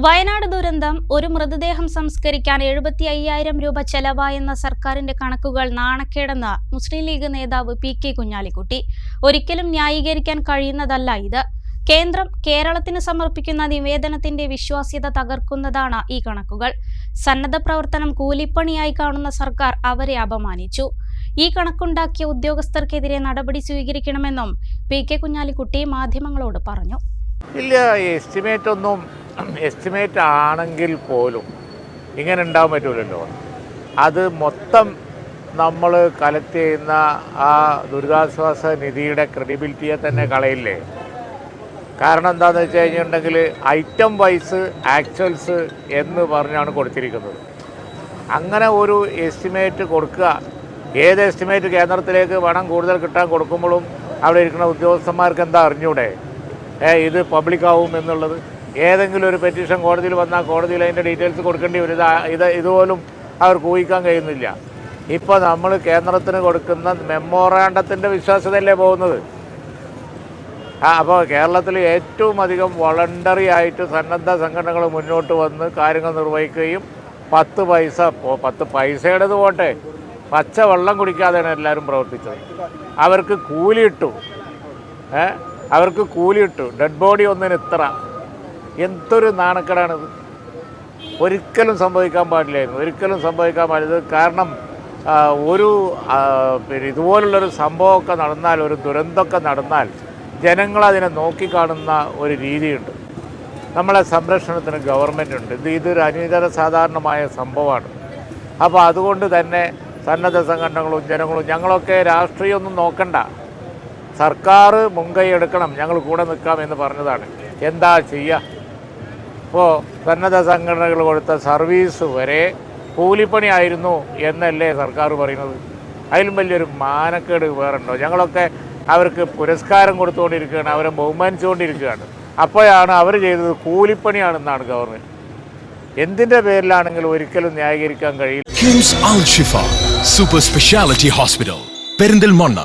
വയനാട് ദുരന്തം ഒരു മൃതദേഹം സംസ്കരിക്കാൻ എഴുപത്തി അയ്യായിരം രൂപ ചെലവായെന്ന സർക്കാരിന്റെ കണക്കുകൾ നാണക്കേടെന്ന് മുസ്ലിം ലീഗ് നേതാവ് പി കെ കുഞ്ഞാലിക്കുട്ടി. ഒരിക്കലും ന്യായീകരിക്കാൻ കഴിയുന്നതല്ല ഇത്. കേന്ദ്രം കേരളത്തിന് സമർപ്പിക്കുന്ന നിവേദനത്തിന്റെ വിശ്വാസ്യത തകർക്കുന്നതാണ് ഈ കണക്കുകൾ. സന്നദ്ധ പ്രവർത്തനം കൂലിപ്പണിയായി കാണുന്ന സർക്കാർ അവരെ അപമാനിച്ചു. ഈ കണക്കുണ്ടാക്കിയ ഉദ്യോഗസ്ഥർക്കെതിരെ നടപടി സ്വീകരിക്കണമെന്നും പി കെ കുഞ്ഞാലിക്കുട്ടി മാധ്യമങ്ങളോട് പറഞ്ഞു. ഇല്ല എസ്റ്റിമേറ്റ് ഒന്നും എസ്റ്റിമേറ്റ് ആണെങ്കിൽ പോലും ഇങ്ങനെ ഉണ്ടാകാൻ പറ്റൂലല്ലോ. അത് മൊത്തം നമ്മൾ കലക്ട് ചെയ്യുന്ന ആ ദുരിതാശ്വാസ നിധിയുടെ ക്രെഡിബിലിറ്റിയെ തന്നെ കളയില്ലേ? കാരണം എന്താണെന്ന് വെച്ച് കഴിഞ്ഞിട്ടുണ്ടെങ്കിൽ ഐറ്റം വൈസ് ആക്ച്വൽസ് എന്ന് പറഞ്ഞാണ് കൊടുത്തിരിക്കുന്നത്. അങ്ങനെ ഒരു എസ്റ്റിമേറ്റ് കൊടുക്കുക. ഏത് എസ്റ്റിമേറ്റ് കേന്ദ്രത്തിലേക്ക് പണം കൂടുതൽ കിട്ടാൻ കൊടുക്കുമ്പോഴും അവിടെ ഇരിക്കുന്ന ഉദ്യോഗസ്ഥന്മാർക്ക് എന്താ അറിഞ്ഞൂടെ? ഏ ഇത് പബ്ലിക്കാവും എന്നുള്ളത്? ഏതെങ്കിലും ഒരു പെറ്റീഷൻ കോടതിയിൽ വന്നാൽ കോടതിയിൽ അതിന്റെ ഡീറ്റെയിൽസ് കൊടുക്കേണ്ടി വരും. ഇത് ഇത് ഇതുപോലും അവർക്ക് ഊഹിക്കാൻ കഴിയുന്നില്ല. ഇപ്പോൾ നമ്മൾ കേന്ദ്രത്തിന് കൊടുക്കുന്ന മെമ്മോറാണ്ടത്തിന്റെ വിശ്വാസ്യതയല്ലേ പോകുന്നത്? ആ അപ്പോൾ കേരളത്തിൽ ഏറ്റവും അധികം വളണ്ടറി ആയിട്ട് സന്നദ്ധ സംഘടനകൾ മുന്നോട്ട് വന്ന് കാര്യങ്ങൾ നിർവഹിക്കുകയും പത്ത് പൈസ പത്ത് പൈസയുടേത് പോട്ടെ. പച്ച വെള്ളം കുടിക്കാതെയാണ് എല്ലാവരും പ്രവർത്തിച്ചത്. അവർക്ക് കൂലി ഇട്ടു ഏ? അവർക്ക് കൂലി ഇട്ടു ഡെഡ് ബോഡി ഒന്നിന് ഇത്ര. എന്തൊരു നാണക്കേടാണിത്. ഒരിക്കലും സംഭവിക്കാൻ പാടില്ലായിരുന്നു. ഒരിക്കലും സംഭവിക്കാൻ പാടില്ല. കാരണം ഒരു പിന്നെ ഇതുപോലുള്ളൊരു സംഭവമൊക്കെ നടന്നാൽ ഒരു ദുരന്തമൊക്കെ നടന്നാൽ ജനങ്ങൾ അതിനെ നോക്കിക്കാണുന്ന ഒരു രീതിയുണ്ട്. നമ്മളെ സംരക്ഷണത്തിന് ഗവൺമെന്റ് ഉണ്ട് ഇത് ഇതൊരു അനിതര സാധാരണമായ സംഭവമാണ്. അപ്പോൾ അതുകൊണ്ട് തന്നെ സന്നദ്ധ സംഘടനകളും ജനങ്ങളും ഞങ്ങളൊക്കെ രാഷ്ട്രീയമൊന്നും നോക്കണ്ട. സർക്കാർ മുൻകൈ എടുക്കണം. ഞങ്ങൾ കൂടെ നിൽക്കാം എന്ന് പറഞ്ഞതാണ്. എന്താ ചെയ്യുക? ഇപ്പോൾ സന്നദ്ധ സംഘടനകൾ കൊടുത്ത സർവീസ് വരെ കൂലിപ്പണിയായിരുന്നു എന്നല്ലേ സർക്കാർ പറയുന്നത്. അതിലും വലിയൊരു മാനക്കേട് വേറുണ്ടോ? ഞങ്ങളൊക്കെ അവർക്ക് പുരസ്കാരം കൊടുത്തുകൊണ്ടിരിക്കുകയാണ് അവരെ ബഹുമാനിച്ചുകൊണ്ടിരിക്കുകയാണ്. അപ്പോഴാണ് അവർ ചെയ്തത് കൂലിപ്പണിയാണെന്നാണ് ഗവർണർ. എന്തിന്റെ പേരിലാണെങ്കിലും ഒരിക്കലും ന്യായീകരിക്കാൻ കഴിയില്ല. Super speciality hospital Perinthalmanna